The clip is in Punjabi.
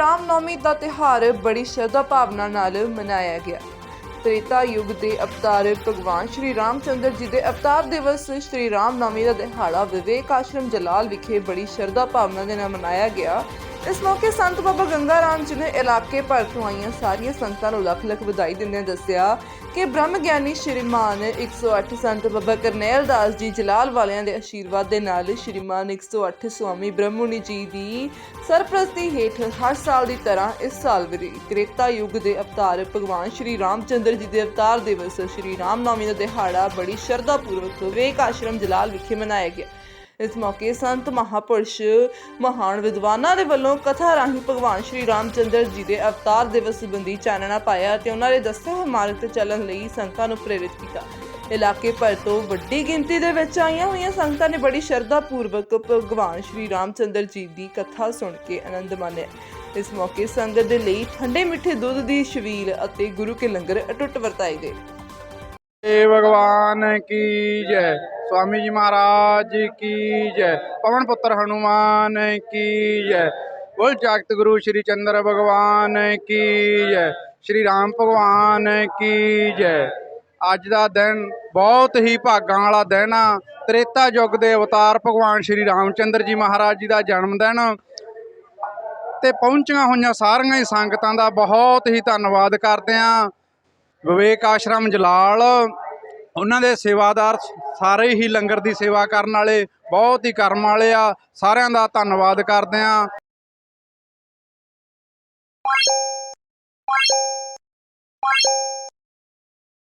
ਰਾਮ ਨੌਮੀ ਦਾ ਤਿਉਹਾਰ ਬੜੀ ਸ਼ਰਧਾ ਭਾਵਨਾ ਨਾਲ ਮਨਾਇਆ ਗਿਆ। ਤ੍ਰੇਤਾ ਯੁੱਗ ਦੇ ਅਵਤਾਰ ਭਗਵਾਨ ਸ਼੍ਰੀ ਰਾਮਚੰਦਰ ਜੀ ਦੇ ਅਵਤਾਰ ਦਿਵਸ ਸ਼੍ਰੀ ਰਾਮ ਨੌਮੀ ਦਾ ਦਿਹਾੜਾ ਵਿਵੇਕ ਆਸ਼ਰਮ ਜਲਾਲ ਵਿਖੇ ਬੜੀ ਸ਼ਰਧਾ ਭਾਵਨਾ ਦੇ ਨਾਲ ਮਨਾਇਆ ਗਿਆ। ਇਸ ਮੌਕੇ ਸੰਤ ਬਾਬਾ ਗੰਗਾ ਰਾਮ ਜੀ ਨੇ ਇਲਾਕੇ ਭਰ ਤੋਂ ਆਈਆਂ ਸਾਰੀਆਂ ਸੰਗਤਾਂ ਨੂੰ ਲੱਖ ਲੱਖ ਵਧਾਈ ਦਿੰਦਿਆਂ ਦੱਸਿਆ ਕਿ ਬ੍ਰਹਮ ਗਿਆਨੀ ਸ਼੍ਰੀਮਾਨ 108 ਸੰਤ ਬਾਬਾ ਕਰਨੈਲ ਦਾਸ ਜੀ ਜਲਾਲ ਵਾਲਿਆਂ ਦੇ ਆਸ਼ੀਰਵਾਦ ਦੇ ਨਾਲ ਸ਼੍ਰੀਮਾਨ 108 ਸਵਾਮੀ ਬ੍ਰਹਮੁਨੀ ਜੀ ਦੀ ਸਰਪ੍ਰਸਤੀ ਹੇਠ ਹਰ ਸਾਲ ਦੀ ਤਰ੍ਹਾਂ ਇਸ ਸਾਲ ਵੀ ਤ੍ਰੇਤਾ ਯੁੱਗ ਦੇ ਅਵਤਾਰ ਭਗਵਾਨ ਸ਼੍ਰੀ ਰਾਮਚੰਦਰ ਜੀ ਦੇ ਅਵਤਾਰ ਦਿਵਸ ਸ਼੍ਰੀ ਰਾਮ ਨੌਮੀ ਦਾ ਦਿਹਾੜਾ ਬੜੀ ਸ਼ਰਧਾ ਪੂਰਵਕ ਵਿਵੇਕ ਆਸ਼ਰਮ ਜਲਾਲ ਵਿਖੇ ਮਨਾਇਆ ਗਿਆ। ਇਸ ਮੌਕੇ ਸੰਤ ਮਹਾਪੁਰਸ਼, ਮਹਾਨ ਵਿਦਵਾਨਾਂ ਦੇ ਵੱਲੋਂ ਕਥਾ ਰਾਹੀਂ ਭਗਵਾਨ ਸ਼੍ਰੀ ਰਾਮਚੰਦਰ ਜੀ ਦੇ ਅਵਤਾਰ ਦਿਵਸ ਸੰਬੰਧੀ ਚਾਨਣਾ ਪਾਇਆ ਤੇ ਉਹਨਾਂ ਦੇ ਦੱਸੇ ਹੋਏ ਮਾਰਗ ਤੇ ਚੱਲਣ ਲਈ ਸੰਗਤਾਂ ਨੂੰ ਪ੍ਰੇਰਿਤ ਕੀਤਾ। ਇਲਾਕੇ ਭਰ ਤੋਂ ਵੱਡੀ ਗਿਣਤੀ ਦੇ ਵਿੱਚ ਆਈਆਂ ਹੋਈਆਂ ਸੰਗਤਾਂ ਨੇ ਬੜੀ ਸ਼ਰਧਾ ਪੂਰਵਕ ਭਗਵਾਨ ਸ਼੍ਰੀ ਰਾਮਚੰਦਰ ਜੀ ਦੀ ਕਥਾ ਸੁਣ ਕੇ ਆਨੰਦ ਮਾਣਿਆ। ਇਸ ਮੌਕੇ ਸੰਗਤ ਦੇ ਲਈ ਠੰਡੇ ਮਿੱਠੇ ਦੁੱਧ ਦੀ ਛਬੀਲ ਅਤੇ ਗੁਰੂ ਕੇ ਲੰਗਰ ਅਟੁੱਟ ਵਰਤਾਏ ਗਏ। भगवान की जय स्वामी जी महाराज की जय पवन पुत्र हनुमान की जय बोल जागत गुरु श्री चंद्र भगवान की जय श्री राम ਭਗਵਾਨ ਕੀ ਜੈ ਅੱਜ ਦਾ ਦਿਨ ਬਹੁਤ ਹੀ ਭਾਗਾਂ ਵਾਲਾ ਦਿਨ ਆ ਤ੍ਰੇਤਾ ਯੁੱਗ ਦੇ ਅਵਤਾਰ ਭਗਵਾਨ ਸ਼੍ਰੀ ਰਾਮਚੰਦਰ ਜੀ ਮਹਾਰਾਜ ਜੀ ਦਾ ਜਨਮ ਦਿਨ ਤੇ ਪਹੁੰਚੀਆਂ ਹੋਈਆਂ ਸਾਰੀਆਂ ਹੀ ਸੰਗਤਾਂ ਦਾ ਬਹੁਤ ਹੀ ਧੰਨਵਾਦ ਕਰਦੇ ਆਂ ਵਿਵੇਕ ਆਸ਼ਰਮ ਜਲਾਲ, ਉਹਨਾਂ ਦੇ ਸੇਵਾਦਾਰ ਸਾਰੇ ਹੀ ਲੰਗਰ ਦੀ ਸੇਵਾ ਕਰਨ ਵਾਲੇ, ਬਹੁਤ ਹੀ ਕਰਮ ਵਾਲੇ ਆ, ਸਾਰਿਆਂ ਦਾ ਧੰਨਵਾਦ ਕਰਦੇ ਆ